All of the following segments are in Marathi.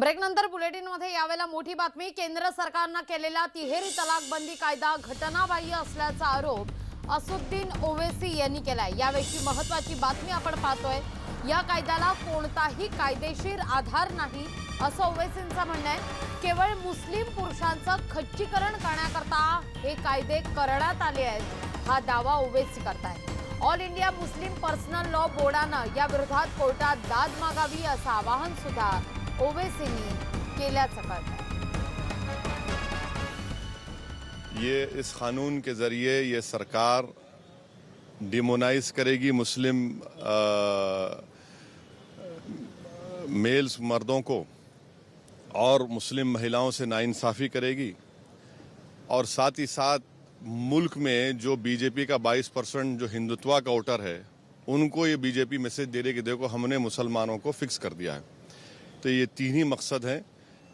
ब्रेकनंतर बुलेटिनमध्ये यावेळेला मोठी बातमी. केंद्र सरकारनं केलेला तिहेरी तलाक बंदी कायदा घटनाबाह्य असल्याचा आरोप असुद्दीन ओवेसी यांनी केलाय. यावेळी महत्वाची बातमी आपण पाहतोय. या कायद्याला कोणताही कायदेशीर आधार नाही असं ओवेसींचं म्हणणं आहे. केवळ मुस्लिम पुरुषांचं खच्चीकरण करण्याकरता हे कायदे करण्यात आले आहेत हा दावा ओवेसी करतायत. All India Muslim personal law बोर्डानं या विरोधात कोर्टात दाद मागावी असं आवाहन सुद्धा ओवेसींनी ये इस कानून के ज़रिए ये सरकार डिमोनाइज करेगी मुस्लिम मेल्स मर्दों को और मुस्लिम महिलाओं से नाइंसाफ़ी करेगी और साथ ही साथ मुल्क में जो बीजेपी का 22 परसेंट जो हिंदुत्वा का वोटर है, उनको ये बीजेपी मैसेज दे रही कि देखो हमने मुसलमानों को फिक्स कर दिया है। तो ये तीन ही मकसद हैं।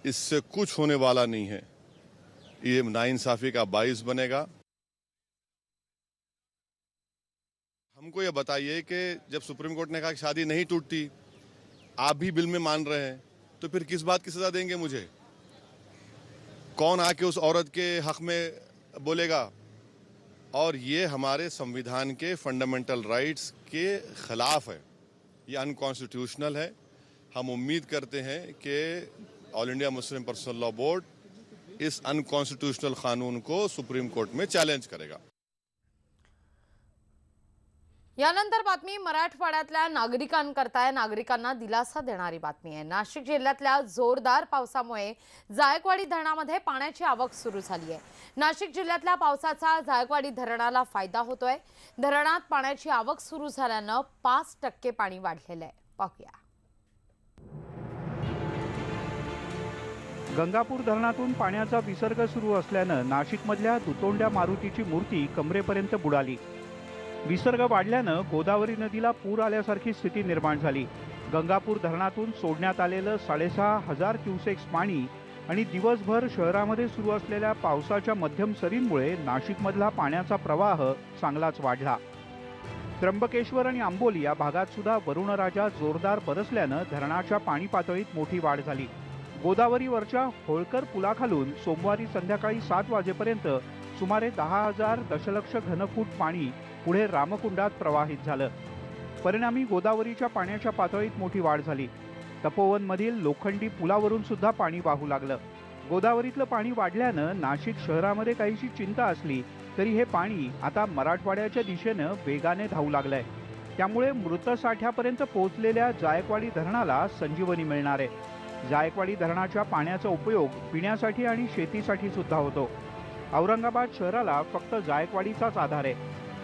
इससे कुछ होने वाला नहीं है। ये नाइंसाफ़ी का बाइस बनेगा। हमको ये बताइए कि जब सुप्रीम कोर्ट ने कहा कि शादी नहीं टूटती, आप भी बिल में मान रहे हैं तो फिर किस बात की सजा देंगे मुझे? कौन आके उस औरत के हक में बोलेगा? और ये हमारे संविधान के फंडामेंटल राइट्स के खिलाफ है। ये अनकॉन्स्टिट्यूशनल है। हम उम्मीद करते हैं कि all India Muslim personal law board इस अनकॉन्स्टिट्यूशनल कानून को सुप्रीम कोर्ट में चॅलेंज करेगा। यानंतर बातमी मराठवाड्यातल्या नागरिकांकरता नागरिकांना दिलासा देणारी बातमी आहे. नाशिक जिल्ह्यातल्या जोरदार पावसामुळे जायकवाडी धरणामध्ये पाण्याची आवक सुरू झाली आहे. नाशिक जिल्ह्यातल्या पावसाचा जायकवाडी धरणाला फायदा होतोय. धरणात पाण्याची आवक सुरू झाल्यानं पाच टक्के पाणी वाढलेलं आहे. पाहूया. गंगापूर धरणातून पाण्याचा विसर्ग सुरू असल्यानं नाशिकमधल्या दुतोंड्या मारुतीची मूर्ती कमरेपर्यंत बुडाली. विसर्ग वाढल्यानं गोदावरी नदीला पूर आल्यासारखी स्थिती निर्माण झाली. गंगापूर धरणातून सोडण्यात आलेलं साडेसहा हजार क्युसेक्स पाणी आणि दिवसभर शहरामध्ये सुरू असलेल्या पावसाच्या मध्यम सरींमुळे नाशिकमधला पाण्याचा प्रवाह चांगलाच वाढला. त्र्यंबकेश्वर आणि आंबोली या भागात सुद्धा वरुणराजा जोरदार बरसल्यानं धरणाच्या पाणी पातळीत मोठी वाढ झाली. गोदावरीवरच्या होळकर पुलाखालून सोमवारी संध्याकाळी सात वाजेपर्यंत सुमारे दहा हजार दशलक्ष घनफूट पाणी पुढे रामकुंडात प्रवाहित झालं. परिणामी गोदावरीच्या पाण्याच्या पातळीत मोठी वाढ झाली. तपोवनमधील लोखंडी पुलावरून सुद्धा पाणी वाहू लागलं. गोदावरीतलं पाणी वाढल्यानं नाशिक शहरामध्ये काहीशी चिंता असली तरी हे पाणी आता मराठवाड्याच्या दिशेनं वेगाने धावू लागलंय. त्यामुळे मृतसाठ्यापर्यंत पोहोचलेल्या जायकवाडी धरणाला संजीवनी मिळणार आहे. जायकवाडी धरणाच्या पाण्याचा उपयोग पिण्यासाठी आणि शेतीसाठी सुद्धा होतो. औरंगाबाद शहराला फक्त जायकवाडीचाच आधार आहे.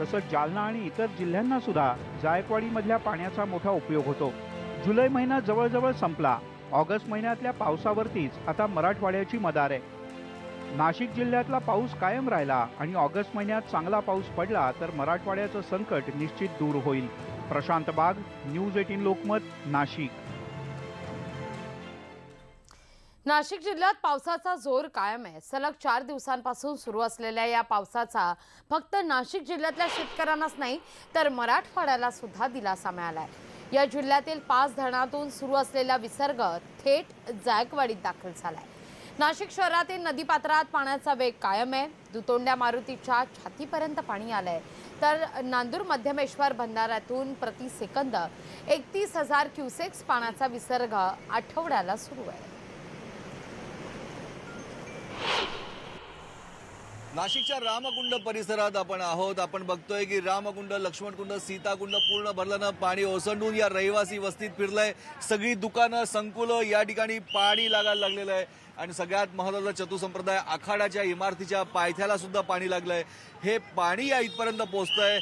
तसंच जालना आणि इतर जिल्ह्यांना सुद्धा जायकवाडीमधल्या पाण्याचा मोठा उपयोग होतो. जुलै महिना जवळजवळ संपला. ऑगस्ट महिन्यातल्या पावसावरतीच आता मराठवाड्याची मदार आहे. नाशिक जिल्ह्यातला पाऊस कायम राहिला आणि ऑगस्ट महिन्यात चांगला पाऊस पडला तर मराठवाड्याचं संकट निश्चित दूर होईल. Prashant Bag news eighteen Lokmat Nashik. Nashik जिल्ह्यात पावसाचा जोर कायम आहे. सलग चार दिवसांपासून सुरू असलेल्या या पावसाचा फक्त नाशिक जिल्ह्यातल्या शेतकऱ्यांनाच नाही तर मराठवाड्याला सुद्धा दिलासा आहे या जिल्ह्यातील पाच धरणातून सुरू असलेला विसर्ग थेट जायकवाडीत दाखल झाला आहे नाशिक शहरातील नदीपात्रात पाण्याचा वेग कायम आहे. दुतोंड्या मारुतीच्या छातीपर्यंत पाणी आलं आहे तर नांदूर मध्यमेश्वर बंधाऱ्यातून प्रति सेकंद एकतीस हजार क्युसेक्स पाण्याचा विसर्ग आठवड्याला सुरू आहे. नाशिकच्या रामकुंड परिसरात आपण आहोत. आपण बघतोय की रामकुंड लक्ष्मणकुंड सीताकुंड पूर्ण भरल्यानं पाणी ओसंडून या रहिवासी वस्तीत फिरलंय. सगळी दुकानं संकुलं या ठिकाणी पाणी लागायला लागलेलं आहे. आणि सगळ्यात महत्वाचं चतुसंप्रदाय आखाड्याच्या इमारतीच्या पायथ्याला सुद्धा पाणी लागलंय. हे पाणी या इथपर्यंत पोहोचतंय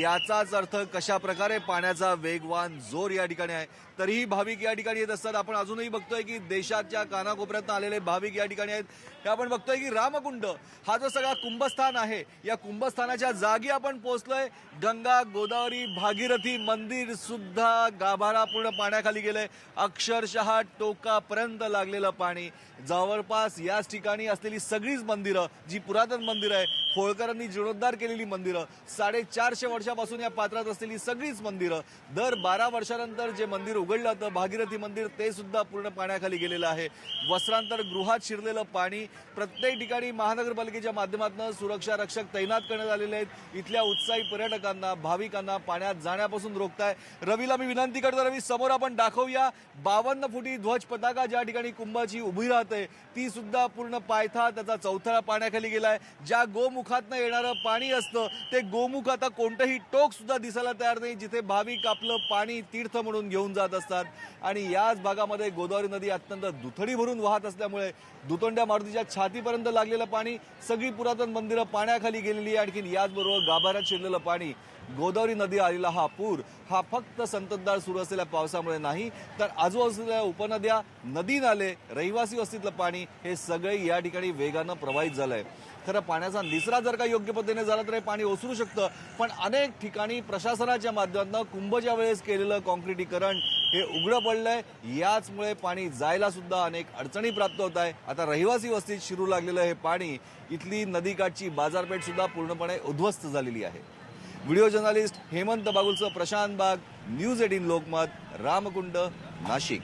याचाच अर्थ कशा प्रकारे पाण्याचा वेगवान जोर या ठिकाणी आहे. तरीही भाविक या ठिकाणी येत असतात. आपण अजूनही बघतोय की देशाच्या कानाकोपऱ्यात आलेले भाविक या ठिकाणी आहेत. हे आपण बघतोय की रामकुंड हा जो सगळा कुंभस्थान आहे या कुंभस्थानाच्या जागी आपण पोहोचलोय. गंगा गोदावरी भागीरथी मंदिर सुद्धा गाभारा पूर्ण पाण्याखाली गेलंय. अक्षरशः टोकापर्यंत लागलेलं पाणी. जाऊ जवळपास याच ठिकाणी असलेली सगळीच मंदिरं जी पुरातन मंदिरं आहे होळकरांनी जीर्णोद्धार केलेली मंदिरं साडेचारशे वर्षापासून या पात्रात असलेली सगळीच मंदिरं दर बारा वर्षानंतर जे मंदिर उघडलं होतं भागीरथी मंदिर ते सुद्धा पूर्ण पाण्याखाली गेलेलं आहे. वस्त्रांतर गृहात शिरलेलं पाणी प्रत्येक ठिकाणी महानगरपालिकेच्या माध्यमातून सुरक्षा रक्षक तैनात करण्यात आलेले आहेत. इथल्या उत्साही पर्यटकांना भाविकांना पाण्यात जाण्यापासून रोखताय. रवीला मी विनंती करतो रवी समोर आपण दाखवूया. बावन्न फुटी ध्वज पताका ज्या ठिकाणी कुंभाची उभी राहते ती सुद्धा पूर्ण पायथा त्याचा चौथळा पाण्याखाली गेलाय. ज्या गोमुखातनं येणारं पाणी असतं ते गोमुख आता कोणतंही टोक सुद्धा दिसायला तयार नाही जिथे भाविक आपलं पाणी तीर्थ म्हणून घेऊन जात असतात. आणि याच भागामध्ये गोदावरी नदी अत्यंत दुथडी भरून वाहत असल्यामुळे दुतोंड्या मारुतीच्या छातीपर्यंत लागलेलं पाणी सगळी पुरातन मंदिरं पाण्याखाली गेलेली आहे. आणखीन याचबरोबर गाभाऱ्यात शिरलेलं पाणी गोदावरी नदी आलेला हा पूर हा फक्त संततधार सुरू असलेल्या पावसामुळे नाही तर आजूबाजूच्या उपनद्या नदी नाले रहिवासी वस्तीतलं पाणी हे सगळे या ठिकाणी वेगानं प्रवाहित झालंय. खरं पाण्याचा निचरा जर का योग्य पद्धतीने झाला तर हे पाणी ओसरू शकतं पण अनेक ठिकाणी प्रशासनाच्या माध्यमातून कुंभच्या वेळेस केलेलं कॉन्क्रिटीकरण हे उघडं पडलंय. याचमुळे पाणी जायला सुद्धा अनेक अडचणी प्राप्त होत आहे. आता रहिवासी वस्तीत शिरू लागलेलं हे पाणी इथली नदीकाठची बाजारपेठ सुद्धा पूर्णपणे उद्ध्वस्त झालेली आहे. व्हिडिओ जर्नलिस्ट हेमंत बागुलचं प्रशांत बाग न्यूज एटीन लोकमत रामकुंड नाशिक.